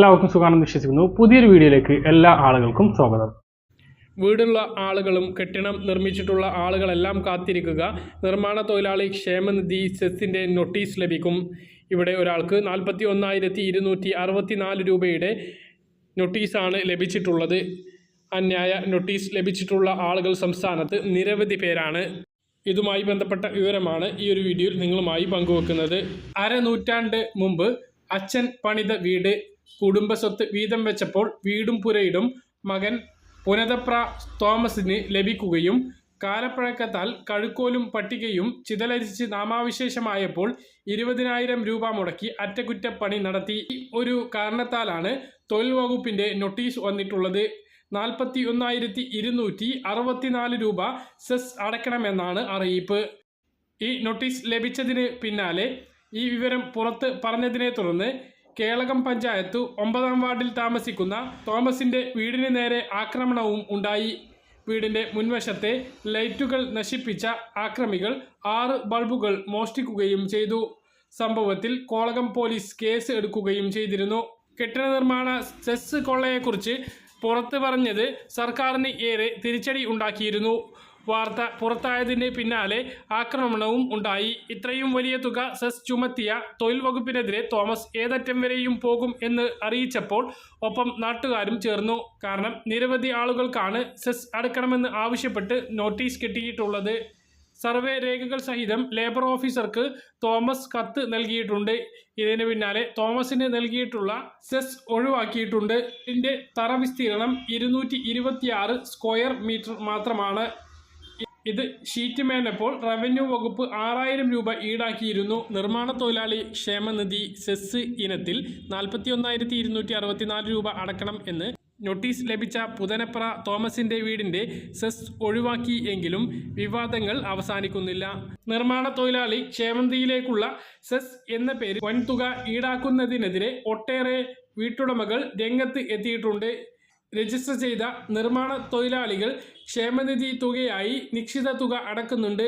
എല്ലാവർക്കും സുഖമാണെന്ന് വിശ്വസിക്കുന്നു. പുതിയൊരു വീഡിയോയിലേക്ക് എല്ലാ ആളുകൾക്കും സ്വാഗതം. വീടുള്ള ആളുകളും കെട്ടിടം നിർമ്മിച്ചിട്ടുള്ള ആളുകളെല്ലാം കാത്തിരിക്കുക. നിർമ്മാണ തൊഴിലാളി ക്ഷേമനിധി സെസ്സിന്റെ നോട്ടീസ് ലഭിക്കും. ഇവിടെ ഒരാൾക്ക് നാൽപ്പത്തി ഒന്നായിരത്തി ഇരുന്നൂറ്റി അറുപത്തി നാല് രൂപയുടെ നോട്ടീസാണ് ലഭിച്ചിട്ടുള്ളത്. അന്യായ നോട്ടീസ് ലഭിച്ചിട്ടുള്ള ആളുകൾ സംസ്ഥാനത്ത് നിരവധി പേരാണ്. ഇതുമായി ബന്ധപ്പെട്ട വിവരമാണ് ഈ ഒരു വീഡിയോയിൽ നിങ്ങളുമായി പങ്കുവെക്കുന്നത്. അരനൂറ്റാണ്ട് മുമ്പ് അച്ഛൻ പണിത വീട് കുടുംബസ്വത്ത് വീതം വെച്ചപ്പോൾ വീടും പുരയിടും മകൻ പുനതപ്ര തോമസിന് ലഭിക്കുകയും കാലപ്പഴക്കത്താൽ കഴുക്കോലും പട്ടികയും ചിതലരിച്ച് നാമാവിശേഷമായപ്പോൾ ഇരുപതിനായിരം രൂപ മുടക്കി അറ്റകുറ്റപ്പണി നടത്തി. ഒരു കാരണത്താലാണ് തൊഴിൽ വകുപ്പിന്റെ നോട്ടീസ് വന്നിട്ടുള്ളത്. നാൽപ്പത്തി ഒന്നായിരത്തി ഇരുന്നൂറ്റി അറുപത്തിനാല് രൂപ സെസ് അടയ്ക്കണമെന്നാണ് അറിയിപ്പ്. ഈ നോട്ടീസ് ലഭിച്ചതിന് പിന്നാലെ ഈ വിവരം പുറത്ത് പറഞ്ഞതിനെ തുടർന്ന് കേളകം പഞ്ചായത്ത് ഒമ്പതാം വാർഡിൽ താമസിക്കുന്ന തോമസിന്റെ വീടിന് നേരെ ആക്രമണവും ഉണ്ടായി. വീടിന്റെ മുൻവശത്തെ ലൈറ്റുകൾ നശിപ്പിച്ച ആക്രമികൾ ആറ് ബൾബുകൾ മോഷ്ടിക്കുകയും ചെയ്തു. സംഭവത്തിൽ കോളകം പോലീസ് കേസ് എടുക്കുകയും ചെയ്തിരുന്നു. കെട്ടിട നിർമ്മാണ സെസ് കൊള്ളയെക്കുറിച്ച് പുറത്ത് പറഞ്ഞത് സർക്കാരിന് ഏറെ തിരിച്ചടി ഉണ്ടാക്കിയിരുന്നു. വാർത്ത പുറത്തായതിന് പിന്നാലെ ആക്രമണവും ഉണ്ടായി. ഇത്രയും വലിയ തുക സെസ് ചുമത്തിയ തൊഴിൽ വകുപ്പിനെതിരെ തോമസ് ഏതറ്റം വരെയും പോകും എന്ന് അറിയിച്ചപ്പോൾ ഒപ്പം നാട്ടുകാരും ചേർന്നു. കാരണം നിരവധി ആളുകൾക്കാണ് സെസ് അടക്കണമെന്ന് ആവശ്യപ്പെട്ട് നോട്ടീസ് കിട്ടിയിട്ടുള്ളത്. സർവേ രേഖകൾ സഹിതം ലേബർ ഓഫീസർക്ക് തോമസ് കത്ത് നൽകിയിട്ടുണ്ട്. ഇതിന് പിന്നാലെ തോമസിന് നൽകിയിട്ടുള്ള സെസ് ഒഴിവാക്കിയിട്ടുണ്ട്. ഇതിന്റെ തറ വിസ്തീർണം ഇരുന്നൂറ്റി സ്ക്വയർ മീറ്റർ മാത്രമാണ്. ഇത് ഷീറ്റ് മേഞ്ഞപ്പോൾ റവന്യൂ വകുപ്പ് ആറായിരം രൂപ ഈടാക്കിയിരുന്നു. നിർമ്മാണ തൊഴിലാളി ക്ഷേമനിധി സെസ് ഇനത്തിൽ നാൽപ്പത്തി ഒന്നായിരത്തി ഇരുന്നൂറ്റി അറുപത്തിനാല് രൂപ അടക്കണം എന്ന് നോട്ടീസ് ലഭിച്ച പുതനപ്ര തോമസിന്റെ വീടിന്റെ സെസ് ഒഴിവാക്കി എങ്കിലും വിവാദങ്ങൾ അവസാനിക്കുന്നില്ല. നിർമ്മാണ തൊഴിലാളി ക്ഷേമനിധിയിലേക്കുള്ള സെസ് എന്ന പേരിൽ വൻതുക ഈടാക്കുന്നതിനെതിരെ ഒട്ടേറെ വീട്ടുടമകൾ രംഗത്ത് എത്തിയിട്ടുണ്ട്. രജിസ്റ്റർ ചെയ്ത നിർമ്മാണ തൊഴിലാളികൾ ക്ഷേമനിധി തുകയായി നിശ്ചിത തുക അടക്കുന്നുണ്ട്.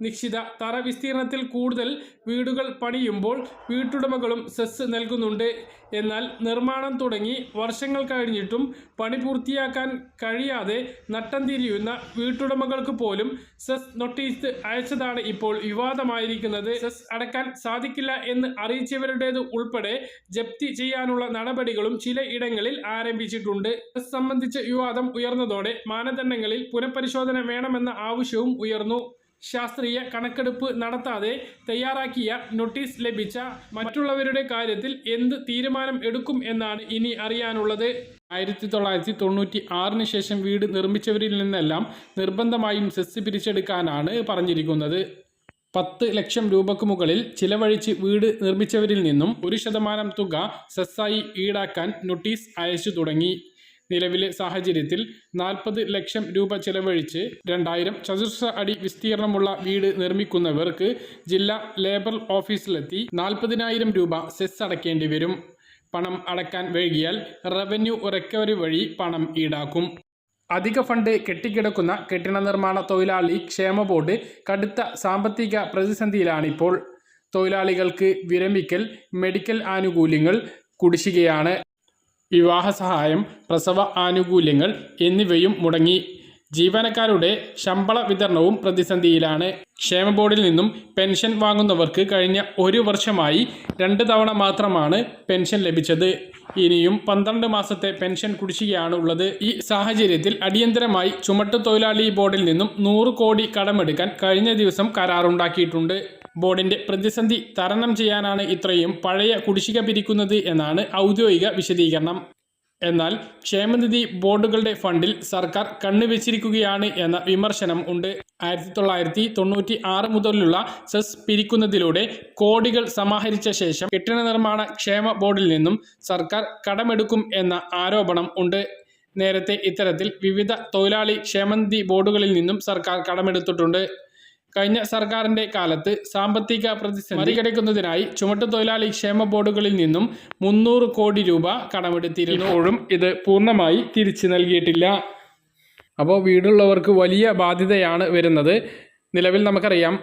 നിശ്ചിത തറ വിസ്തീർണത്തിൽ കൂടുതൽ വീടുകൾ പണിയുമ്പോൾ വീട്ടുടമകളും സെസ് നൽകുന്നുണ്ട്. എന്നാൽ നിർമ്മാണം തുടങ്ങി വർഷങ്ങൾ കഴിഞ്ഞിട്ടും പണി പൂർത്തിയാക്കാൻ കഴിയാതെ നട്ടം തിരിയുന്ന വീട്ടുടമകൾക്ക് പോലും സെസ് നോട്ടീസ് അയച്ചതാണ് ഇപ്പോൾ വിവാദമായിരിക്കുന്നത്. സെസ് അടക്കാൻ സാധിക്കില്ല എന്ന് അറിയിച്ചവരുടേത് ഉൾപ്പെടെ ജപ്തി ചെയ്യാനുള്ള നടപടികളും ചില ഇടങ്ങളിൽ ആരംഭിച്ചിട്ടുണ്ട്. സെസ് സംബന്ധിച്ച വിവാദം ഉയർന്നതോടെ മാനദണ്ഡങ്ങളിൽ പുനഃപരിശോധന വേണമെന്ന ആവശ്യവും ഉയർന്നു. ശാസ്ത്രീയ കണക്കെടുപ്പ് നടത്താതെ തയ്യാറാക്കിയ നോട്ടീസ് ലഭിച്ച മറ്റുള്ളവരുടെ കാര്യത്തിൽ എന്ത് തീരുമാനം എടുക്കും എന്നാണ് ഇനി അറിയാനുള്ളത്. ആയിരത്തി തൊള്ളായിരത്തി തൊണ്ണൂറ്റി ആറിന് ശേഷം വീട് നിർമ്മിച്ചവരിൽ നിന്നെല്ലാം നിർബന്ധമായും സെസ് പിരിച്ചെടുക്കാനാണ് പറഞ്ഞിരിക്കുന്നത്. പത്ത് ലക്ഷം രൂപക്ക് മുകളിൽ ചിലവഴിച്ച് വീട് നിർമ്മിച്ചവരിൽ നിന്നും ഒരു ശതമാനം തുക സെസ്സായി ഈടാക്കാൻ നോട്ടീസ് അയച്ചു തുടങ്ങി. നിലവിലെ സാഹചര്യത്തിൽ നാൽപ്പത് ലക്ഷം രൂപ ചെലവഴിച്ച് രണ്ടായിരം ചതുരശ്ര അടി വിസ്തീർണമുള്ള വീട് നിർമ്മിക്കുന്നവർക്ക് ജില്ലാ ലേബർ ഓഫീസിലെത്തി നാൽപ്പതിനായിരം രൂപ സെസ് അടയ്ക്കേണ്ടി വരും. പണം അടക്കാൻ വൈകിയാൽ റവന്യൂ റിക്കവറി വഴി പണം ഈടാക്കും. അധിക ഫണ്ട് കെട്ടിക്കിടക്കുന്ന കെട്ടിട നിർമ്മാണ തൊഴിലാളി ക്ഷേമ ബോർഡ് കടുത്ത സാമ്പത്തിക പ്രതിസന്ധിയിലാണിപ്പോൾ. തൊഴിലാളികൾക്ക് വിരമിക്കൽ മെഡിക്കൽ ആനുകൂല്യങ്ങൾ കുടിശ്ശികയാണ്. വിവാഹ സഹായം പ്രസവ ആനുകൂല്യങ്ങൾ എന്നിവയും മുടങ്ങി. ജീവനക്കാരുടെ ശമ്പള വിതരണവും പ്രതിസന്ധിയിലാണ്. ക്ഷേമ ബോർഡിൽ നിന്നും പെൻഷൻ വാങ്ങുന്നവർക്ക് കഴിഞ്ഞ ഒരു വർഷമായി രണ്ട് തവണ മാത്രമാണ് പെൻഷൻ ലഭിച്ചത്. ഇനിയും പന്ത്രണ്ട് മാസത്തെ പെൻഷൻ കുടിശ്ശികയാണ് ഉള്ളത് ഈ സാഹചര്യത്തിൽ അടിയന്തരമായി ചുമട്ടു തൊഴിലാളി ബോർഡിൽ നിന്നും നൂറ് കോടി കടമെടുക്കാൻ കഴിഞ്ഞ ദിവസം കരാറുണ്ടാക്കിയിട്ടുണ്ട്. ബോർഡിന്റെ പ്രതിസന്ധി തരണം ചെയ്യാനാണ് ഇത്രയും പഴയ കുടിശ്ശിക പിരിക്കുന്നത് എന്നാണ് ഔദ്യോഗിക വിശദീകരണം. എന്നാൽ ക്ഷേമനിധി ബോർഡുകളുടെ ഫണ്ടിൽ സർക്കാർ കണ്ണുവെച്ചിരിക്കുകയാണ് എന്ന വിമർശനം ഉണ്ട്. ആയിരത്തി തൊള്ളായിരത്തി തൊണ്ണൂറ്റി ആറ് മുതലുള്ള സെസ് പിരിക്കുന്നതിലൂടെ കോടികൾ സമാഹരിച്ച ശേഷം കെട്ടിട നിർമ്മാണ ക്ഷേമ ബോർഡിൽ നിന്നും സർക്കാർ കടമെടുക്കും എന്ന ആരോപണം ഉണ്ട്. നേരത്തെ ഇത്തരത്തിൽ വിവിധ തൊഴിലാളി ക്ഷേമനിധി ബോർഡുകളിൽ നിന്നും സർക്കാർ കടമെടുത്തിട്ടുണ്ട്. കഴിഞ്ഞ സർക്കാരിന്റെ കാലത്ത് സാമ്പത്തിക പ്രതിസന്ധി മറികടക്കുന്നതിനായി ചുമട്ടുതൊഴിലാളി ക്ഷേമ ബോർഡുകളിൽ നിന്നും മുന്നൂറ് കോടി രൂപ കടമെടുത്തിരുന്നു. ഇപ്പോഴും ഇത് പൂർണമായി തിരിച്ചു നൽകിയിട്ടില്ല. അപ്പോൾ വീടുള്ളവർക്ക് വലിയ ബാധ്യതയാണ് വരുന്നത്. നിലവിൽ നമുക്കറിയാം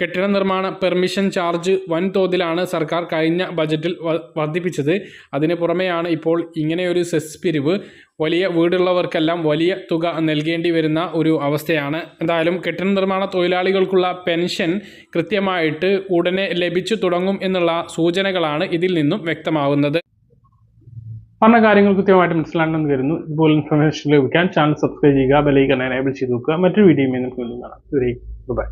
കെട്ടിട നിർമ്മാണ പെർമിഷൻ ചാർജ് വൻതോതിലാണ് സർക്കാർ കഴിഞ്ഞ ബജറ്റിൽ വർദ്ധിപ്പിച്ചത്. അതിന് പുറമെയാണ് ഇപ്പോൾ ഇങ്ങനെയൊരു സെസ് പിരിവ്. വലിയ വീടുള്ളവർക്കെല്ലാം വലിയ തുക നൽകേണ്ടി വരുന്ന ഒരു അവസ്ഥയാണ്. എന്തായാലും കെട്ടിട നിർമ്മാണ തൊഴിലാളികൾക്കുള്ള പെൻഷൻ കൃത്യമായിട്ട് ഉടനെ ലഭിച്ചു തുടങ്ങും എന്നുള്ള സൂചനകളാണ് ഇതിൽ നിന്നും വ്യക്തമാവുന്നത്. പറഞ്ഞ കാര്യങ്ങൾ കൃത്യമായിട്ട് മനസ്സിലാണെന്ന് കരുതുന്നു ഇതുപോലെ ഇൻഫർമേഷൻ ലഭിക്കാൻ ചാനൽ സബ്സ്ക്രൈബ് ചെയ്യുക ബെലൈക്കൺ എനേബിൾ ചെയ്ത് നോക്കുക. മറ്റൊരു വീഡിയോയുമായി നമുക്ക് കാണാം. ബൈ